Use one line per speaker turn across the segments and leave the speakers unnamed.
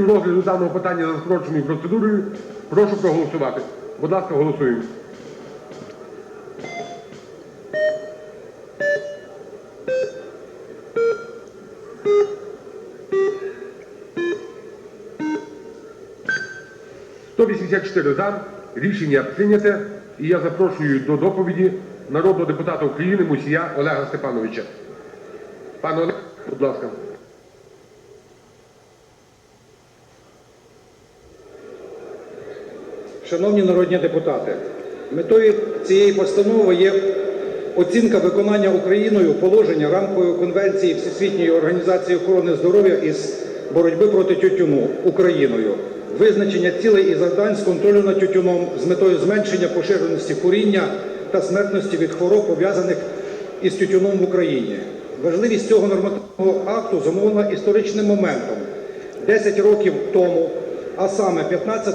розгляду даного питання за скороченою процедурою. Прошу проголосувати. Будь ласка, голосуємо. «184 за. Рішення прийняте. І я запрошую до доповіді народного депутата України Мусія Олега Степановича. Пане Олег, будь ласка.
Шановні народні депутати, метою цієї постанови є оцінка виконання Україною положення рамкової конвенції Всесвітньої організації охорони здоров'я із боротьби проти тютюну Україною, визначення цілей і завдань з контролю над тютюном з метою зменшення поширеності куріння та смертності від хвороб, пов'язаних із тютюном в Україні. Важливість цього нормативного акту зумовлена історичним моментом. 10 років тому, а саме 15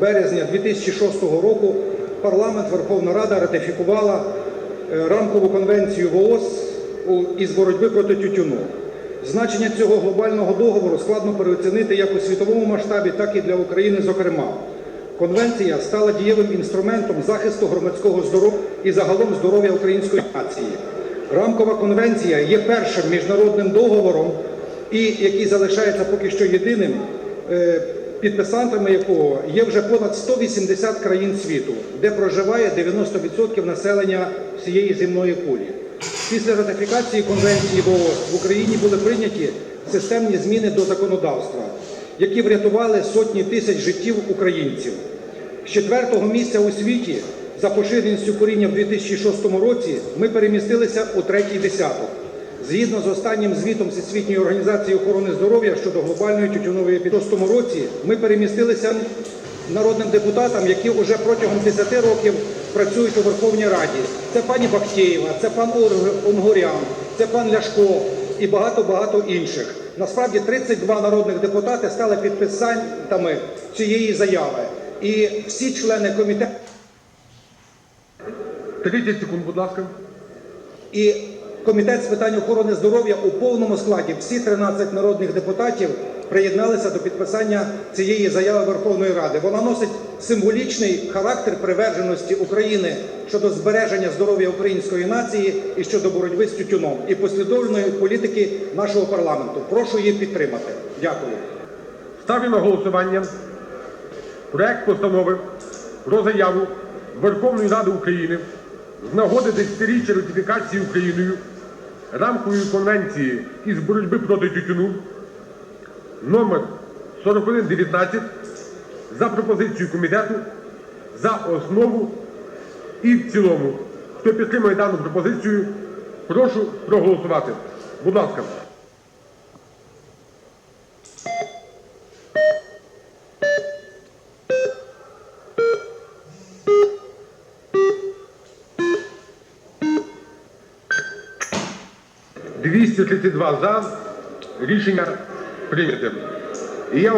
березня 2006 року, парламент Верховна Рада ратифікувала е, рамкову конвенцію ВООЗ із боротьби проти тютюну. Значення цього глобального договору складно переоцінити як у світовому масштабі, так і для України, зокрема. Конвенція стала дієвим інструментом захисту громадського здоров'я і загалом здоров'я української нації. Рамкова конвенція є першим міжнародним договором, і який залишається поки що єдиним, е, підписантами якого є вже понад 180 країн світу, де проживає 90% населення всієї земної кулі. Після ратифікації конвенції ВООЗ в Україні були прийняті системні зміни до законодавства, які врятували сотні тисяч життів українців. З четвертого місця у світі за поширеністю куріння в 2006 році ми перемістилися у третій десяток. Згідно з останнім звітом Всесвітньої організації охорони здоров'я щодо глобальної тютюнової епідемії, в 2006 році ми перемістилися народним депутатам, які вже протягом 10 років працюють у Верховній Раді. Це пані Бахтєєва, це пан Онгорян, це пан Ляшко і багато-багато інших. Насправді 32 народних депутати стали підписантами цієї заяви. І всі члени комітету
30 секунд, будь ласка.
і комітет з питань охорони здоров'я у повному складі, всі 13 народних депутатів приєдналися до підписання цієї заяви Верховної Ради. Вона носить символічний характер приверженості України щодо збереження здоров'я української нації і щодо боротьби з тютюном і послідовної політики нашого парламенту. Прошу її підтримати. Дякую.
Ставлю на голосування проект постанови про заяву Верховної Ради України з нагоди десятиріччя ратифікації Україною рамкової конвенції із боротьби проти тютюну номер 4119 за пропозицією комітету за основу і в цілому. Хто підтримує дану пропозицію, прошу проголосувати. Будь ласка. Двісті тридцять два за. Рішення я